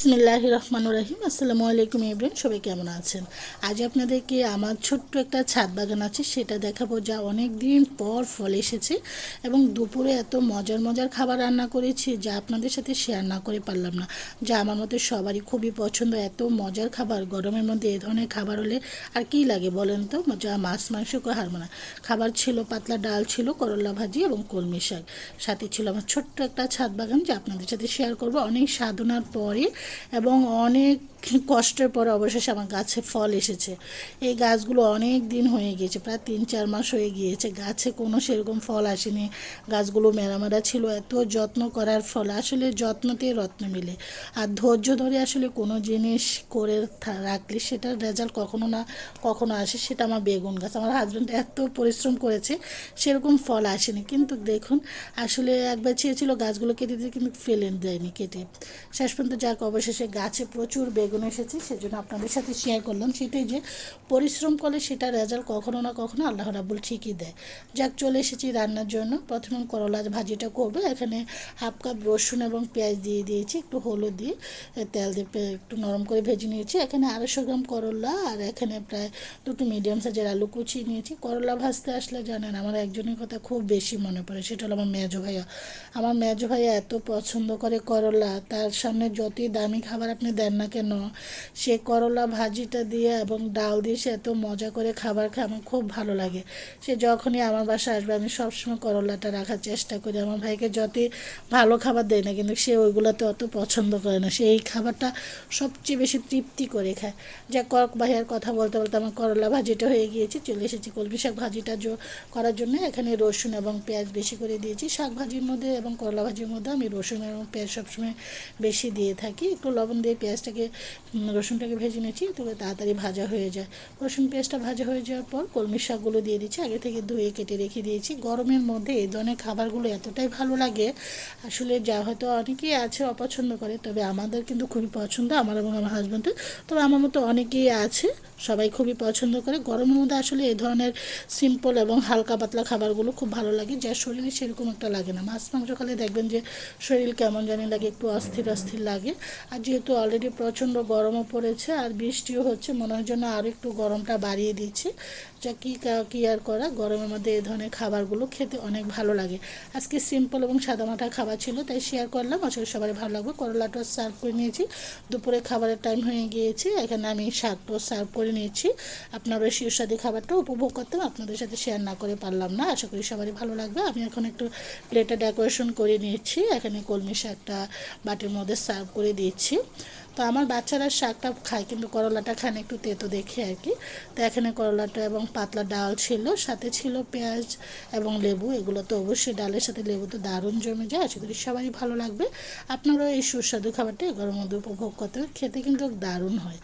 বিসমিল্লাহ রহমান রাহিম। আসসালামু আলাইকুম ইব্রাহিম, সবাই কেমন আছেন? আজ আপনাদেরকে আমার ছোট্ট একটা ছাদ বাগান আছে, সেটা দেখাবো যা অনেক দিন পর ফল এসেছে এবং দুপুরে এত মজার মজার খাবার রান্না করেছি যা আপনাদের সাথে শেয়ার না করে পারলাম না, যা আমার মতে সবারই খুবই পছন্দ। এত মজার খাবার, গরমের মধ্যে এ ধরনের খাবার হলে আর কি লাগে বলেন তো? যা মাছ, মাংস হারবো না। খাবার ছিল পাতলা ডাল ছিল, করলা ভাজি এবং কলমি শাক। সাথে ছিল আমার ছোট্ট একটা ছাদ বাগান যা আপনাদের সাথে শেয়ার করব। অনেক সাধনার পরে এবং অনেক কষ্টের পরে অবশেষে আমার গাছে ফল এসেছে। এই গাছগুলো অনেক দিন হয়ে গিয়েছে, প্রায় তিন চার মাস হয়ে গিয়েছে। গাছে কোনো সেরকম ফল আসেনি। গাছগুলো মেরামেরা ছিল, এত যত্ন করার ফল। আসলে যত্নতে রত্ন মিলে। আর ধৈর্য ধরে আসলে কোনো জিনিস করে রাখলে সেটার রেজাল্ট কখনো না, কখনো আসে। সেটা আমার বেগুন গাছ। আমার হাজব্যান্ড এত পরিশ্রম করেছে, সেরকম ফল আসেনি। কিন্তু দেখুন, আসলে একবার চেয়েছিল গাছগুলো কেটে দিতে, কিন্তু ফেলে দেয়নি কেটে। শেষ পর্যন্ত যাক, অবশেষে গাছে প্রচুর বেগুন এসেছে সেজন্য আপনাদের সাথে শেয়ার করলাম। সেটাই যে পরিশ্রম করলে সেটা রেজাল্ট কখনো না কখনো আল্লাহ রাবুল ঠিকই দেয়। যাক, চলে এসেছি রান্নার জন্য। প্রথমে করলা ভাজিটা করব। এখানে হাফ কাপ রসুন এবং পেঁয়াজ দিয়ে দিয়েছি, একটু হলুদ দিয়ে তেল দিয়ে একটু নরম করে ভেজে নিয়েছি। এখানে আড়াইশো গ্রাম করলা আর এখানে প্রায় দুটো মিডিয়াম সাইজের আলু কুচিয়ে নিয়েছি। করলা ভাজতে আসলে জানেন, আমার একজনের কথা খুব বেশি মনে পড়ে, সেটা হলো আমার মেজো ভাইয়া। আমার মেজো ভাইয়া এত পছন্দ করে করলা, তার সামনে যতই দামি খাবার আপনি দেন না কেন সে করলা ভাজিটা দিয়ে এবং ডাল দিয়ে সে এত মজা করে খাবার খায়, আমার খুব ভালো লাগে। সে যখনই আমার বাসায় আসবে, আমি সবসময় করলাটা রাখার চেষ্টা করি। আমার ভাইকে যতই ভালো খাবার দেয় না কিন্তু সে ওইগুলোতে অত পছন্দ করে না। সে এই খাবারটা সবচেয়ে বেশি তৃপ্তি করে খায়। যা কক ভাইয়ার কথা বলতে বলতে আমার করলা ভাজিটা হয়ে গিয়েছে, চলে এসেছি কলমি শাক ভাজিটা করার জন্য। এখানে রসুন এবং পেঁয়াজ বেশি করে দিয়েছি। শাক ভাজির মধ্যে এবং করলা ভাজির মধ্যে আমি রসুন এবং পেঁয়াজ সবসময় বেশি দিয়ে থাকি। একটু লবণ দিয়ে পেঁয়াজটাকে রসুনটাকে ভেজে নিয়েছি তবে তাড়াতাড়ি ভাজা হয়ে যায়। রসুন পেঁয়াজটা ভাজা হয়ে যাওয়ার পর কলমি শাকগুলো দিয়ে দিচ্ছি, আগে থেকে ধুয়ে কেটে রেখে দিয়েছি। গরমের মধ্যে এই ধরনের খাবারগুলো এতটাই ভালো লাগে, আসলে যা হয়তো অনেকেই আছে অপছন্দ করে, তবে আমাদের কিন্তু খুবই পছন্দ, আমার এবং আমার হাজব্যান্ডের তবে আমার মতো অনেকেই আছে, সবাই খুবই পছন্দ করে। গরমের মধ্যে আসলে এই ধরনের সিম্পল এবং হালকা পাতলা খাবারগুলো খুব ভালো লাগে যার শরীরে সেরকম একটা লাগে না। মাছ, মাংস খেলে দেখবেন যে শরীর কেমন জানি লাগে, একটু অস্থির অস্থির লাগে। আর যেহেতু অলরেডি প্রচণ্ড গরমও পড়েছে আর বৃষ্টিও হচ্ছে। মনে হয় জন্য আরও একটু গরমটা বাড়িয়ে দিচ্ছে। যা কী কা- আর করা? গরমের মধ্যে এই ধরনের খাবারগুলো খেতে অনেক ভালো লাগে। আজকে সিম্পল এবং সাদামাটা খাবার ছিল, তাই শেয়ার করলাম। আসলে সবারই ভালো লাগবে। করলাটা সার্ভ করে নিয়েছি। দুপুরে খাবারের টাইম হয়ে গিয়েছে। এখানে আমি শাকটাও সার্ভ করে নিয়েছি। আপনারা সুস্বাদু খাবারটা উপভোগ করতাম। আপনাদের সাথে শেয়ার না করে পারলাম না। আশা করি সবারই ভালো লাগবে। আমি এখন একটু প্লেটে ডেকোরেশন করে নিয়েছি। এখানে কলমি শাকটা বাটির মধ্যে সার্ভ করে দিচ্ছি তো আমার বাচ্চারা শাকটা খায়, কিন্তু করলাটা খায় একটু তেতো দেখে আর কি। তো এখানে করলাটা এবং পাতলা ডাল ছিল, সাথে ছিল পেঁয়াজ এবং লেবু, এগুলো তো অবশ্যই ডালের সাথে লেবু তো দারুণ জমে যায়, আশা করি সবারই ভালো লাগবে। আপনারাও এই সুস্বাদু খাবারটা গরম মধ্যে উপভোগ করতে, খেতে কিন্তু দারুণ হয়।